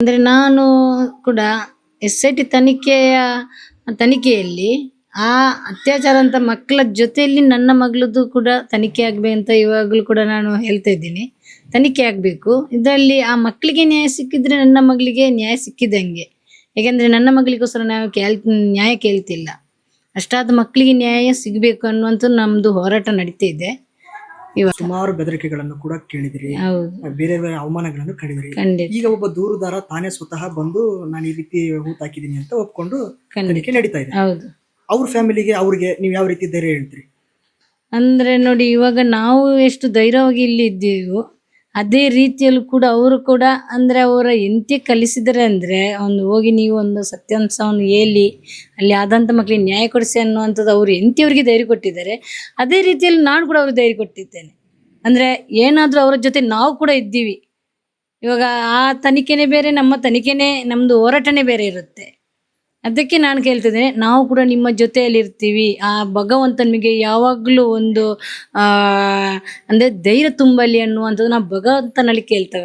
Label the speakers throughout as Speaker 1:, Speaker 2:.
Speaker 1: ಅಂದ್ರೆ ನಾನು ಕೂಡ ಎಸ್ ಐ ಟಿ ತನಿಖೆಯ, ತನಿಖೆಯಲ್ಲಿ ಆ ಅತ್ಯಾಚಾರ ಅಂತ ಮಕ್ಕಳ ಜೊತೆಯಲ್ಲಿ ನನ್ನ ಮಗಳದ್ದು ಕೂಡ ತನಿಖೆ ಅಂತ ಇವಾಗಲೂ ಕೂಡ ನಾನು ಹೇಳ್ತಾ ಇದ್ದೀನಿ. ತನಿಖೆ ಆಗಬೇಕು. ಇದರಲ್ಲಿ ಆ ಮಕ್ಕಳಿಗೆ ನ್ಯಾಯ ಸಿಕ್ಕಿದ್ರೆ ನನ್ನ ಮಗಳಿಗೆ ನ್ಯಾಯ ಸಿಕ್ಕಿದಂಗೆ ಏಕೆಂದರೆ ನನ್ನ ಮಗಳಿಗೋಸ್ಕರ ನಾವು ಕೇಳ್, ನ್ಯಾಯ ಕೇಳ್ತಿಲ್ಲ. ಅಷ್ಟಾದ ಮಕ್ಕಳಿಗೆ ನ್ಯಾಯ ಸಿಗಬೇಕು ಅನ್ನುವಂಥದ್ದು ನಮ್ಮದು ಹೋರಾಟ ನಡೀತಾ ಇದೆ. ಇವಾಗ
Speaker 2: ಸುಮಾರು ಬೆದರಿಕೆಗಳನ್ನು ಕೂಡ ಕೇಳಿದಿರಿ.
Speaker 1: ಹೌದು.
Speaker 2: ಬೇರೆ ಬೇರೆ ಅವಮಾನಗಳನ್ನು ಕಡಿದಿರಿ.
Speaker 1: ಖಂಡಿತ.
Speaker 2: ಈಗ ಒಬ್ಬ ದೂರುದಾರ ತಾನೇ ಸ್ವತಃ ಬಂದು ನಾನು ಈ ರೀತಿ ಹೂತ್ ಹಾಕಿದ್ದೀನಿ ಅಂತ ಒಪ್ಕೊಂಡು
Speaker 1: ಖಂಡಿತ.
Speaker 2: ತನಿಖೆ ನಡೀತಾ ಇದೆ.
Speaker 1: ಹೌದು.
Speaker 2: ಅವ್ರ ಫ್ಯಾಮಿಲಿಗೆ ಅವ್ರಿಗೆ ನೀವು ಯಾವ ರೀತಿ ಧೈರ್ಯ ಹೇಳ್ತೀರಿ?
Speaker 1: ಅಂದ್ರೆ ನೋಡಿ ಇವಾಗ ನಾವು ಎಷ್ಟು ಧೈರ್ಯವಾಗಿ ಇಲ್ಲಿ ಇದ್ದೀವೋ ಅದೇ ರೀತಿಯಲ್ಲೂ ಕೂಡ ಅವರು ಕೂಡ ಅಂದರೆ ಅವರ ಎಂತೆ ಕಲಿಸಿದರೆ ಅಂದರೆ ಒಂದು ಹೋಗಿ ನೀವು ಒಂದು ಸತ್ಯಾಂಶವನ್ನು ಹೇಳಿ, ಅಲ್ಲಿ ಆದಂಥ ಮಕ್ಕಳಿಗೆ ನ್ಯಾಯ ಕೊಡಿಸಿ ಅನ್ನುವಂಥದ್ದು ಅವರು ಎಂತಿಯವರಿಗೆ ಧೈರ್ಯ ಕೊಟ್ಟಿದ್ದಾರೆ. ಅದೇ ರೀತಿಯಲ್ಲಿ ನಾನು ಕೂಡ ಅವ್ರಿಗೆ ಧೈರ್ಯ ಕೊಟ್ಟಿದ್ದೇನೆ. ಅಂದರೆ ಏನಾದರೂ ಅವರ ಜೊತೆ ನಾವು ಕೂಡ ಇದ್ದೀವಿ. ಇವಾಗ ಆ ತನಿಖೆನೇ ಬೇರೆ, ನಮ್ಮ ತನಿಖೆನೇ ನಮ್ಮದು ಹೋರಾಟನೇ ಬೇರೆ ಇರುತ್ತೆ. ಅದಕ್ಕೆ ನಾನು ಕೇಳ್ತಿದ್ದೇನೆ ನಾವು ಕೂಡ ನಿಮ್ಮ ಜೊತೆಯಲ್ಲಿ ಇರ್ತೀವಿ ಆ ಭಗವಂತ ನಿಮಗೆ ಯಾವಾಗಲೂ ಒಂದು ಅಂದರೆ ಅಂದ್ರೆ ಧೈರ್ಯ ತುಂಬಲಿ ಅನ್ನುವಂಥದ್ದು ನಾವು ಭಗವಂತನಲ್ಲಿ ಕೇಳ್ತಾ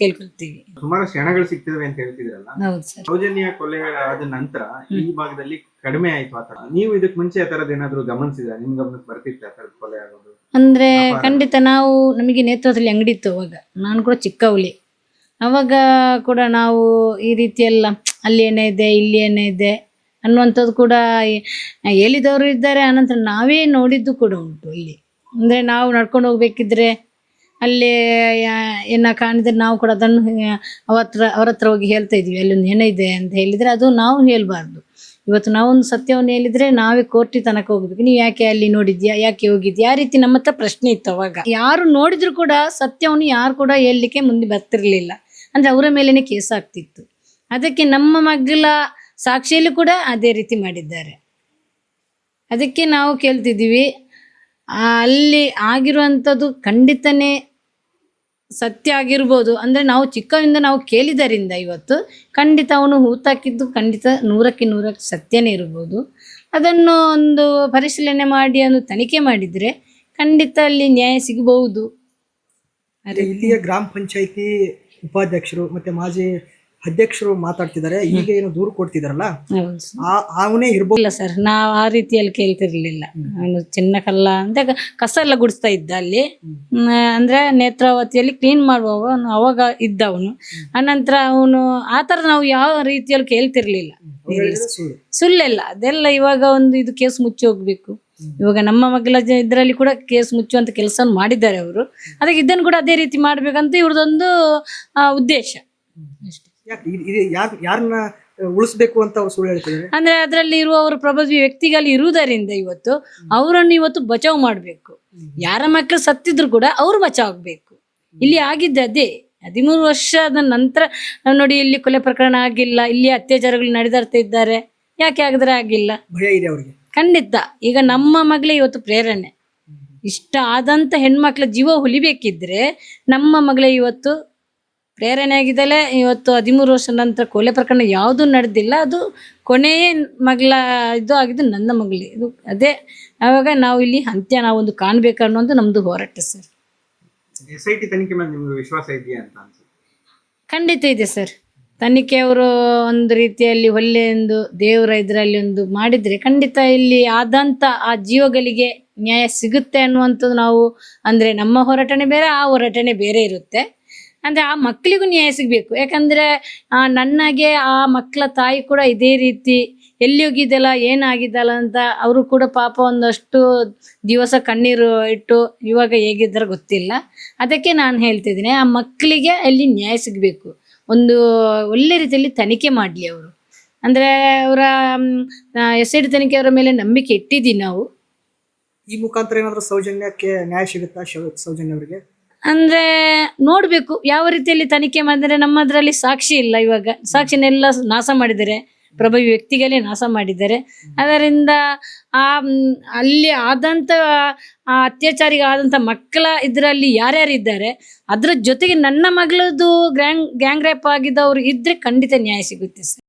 Speaker 1: ಕೇಳ್ಕೊಳ್ತೀವಿ.
Speaker 3: ಸುಮಾರು ಕ್ಷಣಗಳು ಸಿಗ್ತದೆ ಅಂತ ಹೇಳ್ತಿದ್ರಲ್ಲ
Speaker 1: ಹೌದು ಸರ್.
Speaker 3: ಸೌಜನ್ಯ ಕೊಲೆ ಆದ ನಂತರ ಈ ಭಾಗದಲ್ಲಿ ಕಡಿಮೆ ಆಯ್ತು ಆತರ ನೀವು ಇದಕ್ಕೆ ಮುಂಚೆ ಆ ತರದ್ ಏನಾದ್ರು ಗಮನಿಸಿದ್ರ? ನಿಮ್ ಗಮನಕ್ಕೆ ಬರ್ತಿತ್ತು ಆ ತರದ್ ಕೊಲೆ ಆಗೋದು?
Speaker 1: ಅಂದ್ರೆ ಖಂಡಿತ ನಾವು ನಮಗೆ ನೇತೃತ್ವದಲ್ಲಿ ಅಂಗಡಿ ಇತ್ತು ಅವಾಗ. ನಾನು ಕೂಡ ಚಿಕ್ಕವಳಿ ಅವಾಗ ಕೂಡ ನಾವು ಈ ರೀತಿ ಎಲ್ಲ ಅಲ್ಲಿ ಏನೇ ಇದೆ, ಇಲ್ಲಿ ಏನೇ ಇದೆ ಅನ್ನುವಂಥದ್ದು ಕೂಡ ಹೇಳಿದವರು ಇದ್ದಾರೆ. ಆನಂತರ ನಾವೇ ನೋಡಿದ್ದು ಕೂಡ ಉಂಟು ಇಲ್ಲಿ. ಅಂದರೆ ನಾವು ನಡ್ಕೊಂಡು ಹೋಗ್ಬೇಕಿದ್ರೆ ಅಲ್ಲಿ ಏನ ಕಾಣಿದ್ರೆ ನಾವು ಕೂಡ ಅದನ್ನು ಅವತ್ರ ಅವರ ಹತ್ರ ಹೋಗಿ ಹೇಳ್ತಾ ಇದ್ವಿ. ಅಲ್ಲೊಂದು ಏನೇ ಅಂತ ಹೇಳಿದ್ರೆ ಅದು ನಾವು ಹೇಳಬಾರ್ದು. ಇವತ್ತು ನಾವೊಂದು ಸತ್ಯವನ್ನು ಹೇಳಿದ್ರೆ ನಾವೇ ಕೋರ್ಟಿ ತನಕ ಹೋಗ್ಬೇಕು. ನೀವು ಯಾಕೆ ಅಲ್ಲಿ ನೋಡಿದ್ಯಾ, ಯಾಕೆ ಹೋಗಿದ್ಯಾ? ಆ ರೀತಿ ನಮ್ಮ ಹತ್ರ ಪ್ರಶ್ನೆ ಇತ್ತು ಅವಾಗ. ಯಾರು ನೋಡಿದ್ರು ಕೂಡ ಸತ್ಯವನ್ನು ಯಾರು ಕೂಡ ಹೇಳಲಿಕ್ಕೆ ಮುಂದೆ ಬರ್ತಿರ್ಲಿಲ್ಲ. ಅಂದ್ರೆ ಅವರ ಮೇಲೇನೆ ಕೇಸ್ ಆಗ್ತಿತ್ತು. ಅದಕ್ಕೆ ನಮ್ಮ ಮಗ್ಗಲ ಸಾಕ್ಷಿಯಲ್ಲಿ ಕೂಡ ಅದೇ ರೀತಿ ಮಾಡಿದ್ದಾರೆ. ಅದಕ್ಕೆ ನಾವು ಕೇಳ್ತಿದ್ದೀವಿ ಅಲ್ಲಿ ಆಗಿರುವಂಥದ್ದು ಖಂಡಿತನೇ ಸತ್ಯ ಆಗಿರ್ಬೋದು. ಅಂದರೆ ನಾವು ಚಿಕ್ಕವಿಂದ ನಾವು ಕೇಳಿದರಿಂದ ಇವತ್ತು ಖಂಡಿತ ಅವನು ಹೂತಾಕಿದ್ದು ಖಂಡಿತ ನೂರಕ್ಕೆ ನೂರಕ್ಕೆ ಸತ್ಯನೇ ಇರ್ಬೋದು. ಅದನ್ನು ಒಂದು ಪರಿಶೀಲನೆ ಮಾಡಿ, ಒಂದು ತನಿಖೆ ಮಾಡಿದರೆ ಖಂಡಿತ ಅಲ್ಲಿ ನ್ಯಾಯ ಸಿಗಬಹುದು.
Speaker 2: ಇಲ್ಲಿಯ ಗ್ರಾಮ ಪಂಚಾಯಿತಿ ಉಪಾಧ್ಯಕ್ಷರು ಮತ್ತು ಮಾಜಿ ಅಧ್ಯಕ್ಷರು ಮಾತಾಡ್ತಿದ್ದಾರೆ ಈಗ ಏನು ದೂರು ಕೊಡ್ತಿದಾರಲ್ಲ? ಅವನೇ ಇರ್ಬೋದು.
Speaker 1: ಇಲ್ಲ ಸರ್ ನಾವು ಆ ರೀತಿಯಲ್ಲಿ ಕೇಳ್ತಿರ್ಲಿಲ್ಲ. ಅವನು ಚಿನ್ನ ಕಲ್ಲ ಅಂತ ಕಸ ಎಲ್ಲ ಗುಡಿಸ್ತಾ ಇದ್ದ ಅಲ್ಲಿ. ಅಂದ್ರೆ ನೇತ್ರಾವತಿಯಲ್ಲಿ ಕ್ಲೀನ್ ಮಾಡುವಾಗ ಅವಾಗ ಇದ್ದ ಅವನು ಅನಂತರ ಅವನು ಆ ತರ ನಾವು ಯಾವ ರೀತಿಯಲ್ಲಿ ಕೇಳ್ತಿರ್ಲಿಲ್ಲ. ಸುಳ್ಳೆಲ್ಲ ಅದೆಲ್ಲ ಇವಾಗ ಒಂದು ಇದು ಕೇಸ್ ಮುಚ್ಚಿ ಹೋಗ್ಬೇಕು. ಇವಾಗ ನಮ್ಮ ಮಗಳ ಇದರಲ್ಲಿ ಕೂಡ ಕೇಸ್ ಮುಚ್ಚುವಂತ ಕೆಲಸ ಮಾಡಿದ್ದಾರೆ ಅವರು. ಅದಕ್ಕೆ ಇದನ್ನು ಕೂಡ ಅದೇ ರೀತಿ ಮಾಡ್ಬೇಕಂತ ಇವ್ರದೊಂದು ಉದ್ದೇಶ. ಅಷ್ಟೇ.
Speaker 2: ಯಾಕೆ? ಯಾರನ್ನ ಉಳಿಸ್ಬೇಕು ಅಂತ ಅವ್ರು ಸುಳ್ಳು ಹೇಳ್ತಿದ್ದಾರೆ?
Speaker 1: ಅಂದ್ರೆ ಅದರಲ್ಲಿ ಇರುವವರು ಪ್ರಭಾವಿ ವ್ಯಕ್ತಿಗಳು ಇರುವುದರಿಂದ ಇವತ್ತು ಅವರನ್ನು ಇವತ್ತು ಬಚಾವ್ ಮಾಡಬೇಕು. ಯಾರ ಮಕ್ಕಳು ಸತ್ತಿದ್ರು ಕೂಡ ಅವರು ಬಚಾವ್ ಆಗ್ಬೇಕು. ಇಲ್ಲಿ ಆಗಿದ್ದ ಅದೇ. ಹದಿಮೂರು ವರ್ಷದ ನಂತರ ನೋಡಿ ಇಲ್ಲಿ ಕೊಲೆ ಪ್ರಕರಣ ಆಗಿಲ್ಲ ಇಲ್ಲಿ ಅತ್ಯಾಚಾರಗಳು ನಡೆದಾಡ್ತಾ ಇದ್ದಾರೆ. ಯಾಕೆ ಆಗಿದ್ರೆ ಆಗಿಲ್ಲ?
Speaker 2: ಭಯ ಇದೆ ಅವರಿಗೆ.
Speaker 1: ಖಂಡಿತ. ಈಗ ನಮ್ಮ ಮಗಳೇ ಇವತ್ತು ಪ್ರೇರಣೆ. ಇಷ್ಟ ಆದಂತ ಹೆಣ್ಮಕ್ಳ ಜೀವ ಹುಲಿಬೇಕಿದ್ರೆ ನಮ್ಮ ಮಗಳೇ ಇವತ್ತು ಪ್ರೇರಣೆ ಆಗಿದ್ದಲೆ ಇವತ್ತು ಹದಿಮೂರು ವರ್ಷ ನಂತರ ಕೊಲೆ ಪ್ರಕರಣ ಯಾವುದು ನಡೆದಿಲ್ಲ. ಅದು ಕೊನೆಯ ಮಗಳ ಇದು ಆಗಿದ್ದು ನನ್ನ ಮಗಳೇ ಇದು ಅದೇ ಆವಾಗ ನಾವು ಇಲ್ಲಿ ಅಂತ್ಯ ನಾವೊಂದು ಕಾಣಬೇಕು ಅನ್ನೋದು ನಮ್ದು ಹೋರಾಟ ಸರ್.
Speaker 3: ಎಸ್ ಐ ಟಿ ತನಿಖೆ ಮೇಲೆ ನಿಮ್ಗೆ ವಿಶ್ವಾಸ ಇದೆಯಾ ಅಂತ ಅನ್ಸುತ್ತೆ.
Speaker 1: ಖಂಡಿತ ಇದೆ ಸರ್. ತನಿಖೆಯವರು ಒಂದು ರೀತಿಯಲ್ಲಿ ಒಳ್ಳೆಯ ಒಂದು ದೇವರ ಇದರಲ್ಲಿ ಒಂದು ಮಾಡಿದ್ರೆ ಖಂಡಿತ ಇಲ್ಲಿ ಆದಂತ ಆ ಜೀವಗಳಿಗೆ ನ್ಯಾಯ ಸಿಗುತ್ತೆ ಅನ್ನುವಂಥದ್ದು ನಾವು ಅಂದ್ರೆ ನಮ್ಮ ಹೋರಾಟನೇ ಬೇರೆ ಆ ಹೋರಾಟನೇ ಬೇರೆ ಇರುತ್ತೆ. ಅಂದ್ರೆ ಆ ಮಕ್ಕಳಿಗೂ ನ್ಯಾಯ ಸಿಗ್ಬೇಕು. ಯಾಕಂದ್ರೆ ನನ್ನಗೆ ಆ ಮಕ್ಕಳ ತಾಯಿ ಕೂಡ ಇದೇ ರೀತಿ ಎಲ್ಲಿ ಹೋಗಿದ್ದಲ್ಲ ಏನಾಗಿದ್ದಲ್ಲ ಅಂತ ಅವರು ಕೂಡ ಪಾಪ ಒಂದಷ್ಟು ದಿವಸ ಕಣ್ಣೀರು ಇಟ್ಟು ಇವಾಗ ಹೇಗಿದ್ದಾರೆ ಗೊತ್ತಿಲ್ಲ. ಅದಕ್ಕೆ ನಾನು ಹೇಳ್ತಿದ್ದೀನಿ, ಆ ಮಕ್ಕಳಿಗೆ ಅಲ್ಲಿ ನ್ಯಾಯ ಸಿಗಬೇಕು. ಒಂದು ಒಳ್ಳೆ ರೀತಿಯಲ್ಲಿ ತನಿಖೆ ಮಾಡಲಿ ಅವರು. ಅಂದರೆ ಅವರ ಎಸ್ ಐ ಡಿ ತನಿಖೆಯವರ ಮೇಲೆ ನಂಬಿಕೆ ಇಟ್ಟಿದ್ದೀವಿ ನಾವು.
Speaker 2: ಈ ಮುಖಾಂತರ ಏನಾದರೂ ಸೌಜನ್ಯಕ್ಕೆ ನ್ಯಾಯ ಸಿಗುತ್ತಾ ಸೌಜನ್ಯ ಅವರಿಗೆ?
Speaker 1: ಅಂದ್ರೆ ನೋಡ್ಬೇಕು, ಯಾವ ರೀತಿಯಲ್ಲಿ ತನಿಖೆ ಮಾಡಿದ್ರೆ ನಮ್ಮದ್ರಲ್ಲಿ ಸಾಕ್ಷಿ ಇಲ್ಲ ಇವಾಗ. ಸಾಕ್ಷಿನೆಲ್ಲ ನಾಶ ಮಾಡಿದ್ದಾರೆ ಪ್ರಭಾವಿ ವ್ಯಕ್ತಿಗಳೇ ನಾಶ ಮಾಡಿದ್ದಾರೆ. ಅದರಿಂದ ಆ ಅಲ್ಲಿ ಆದಂತ, ಆ ಅತ್ಯಾಚಾರಿಗೆ ಆದಂತ ಮಕ್ಕಳ ಇದರಲ್ಲಿ ಯಾರ್ಯಾರು ಇದ್ದಾರೆ, ಅದ್ರ ಜೊತೆಗೆ ನನ್ನ ಮಗಳದು ಗ್ಯಾಂಗ್ ಗ್ಯಾಂಗ್ ರೇಪ್ ಆಗಿದ್ದವ್ರು ಇದ್ರೆ ಖಂಡಿತ ನ್ಯಾಯ ಸಿಗುತ್ತೆ ಸರ್.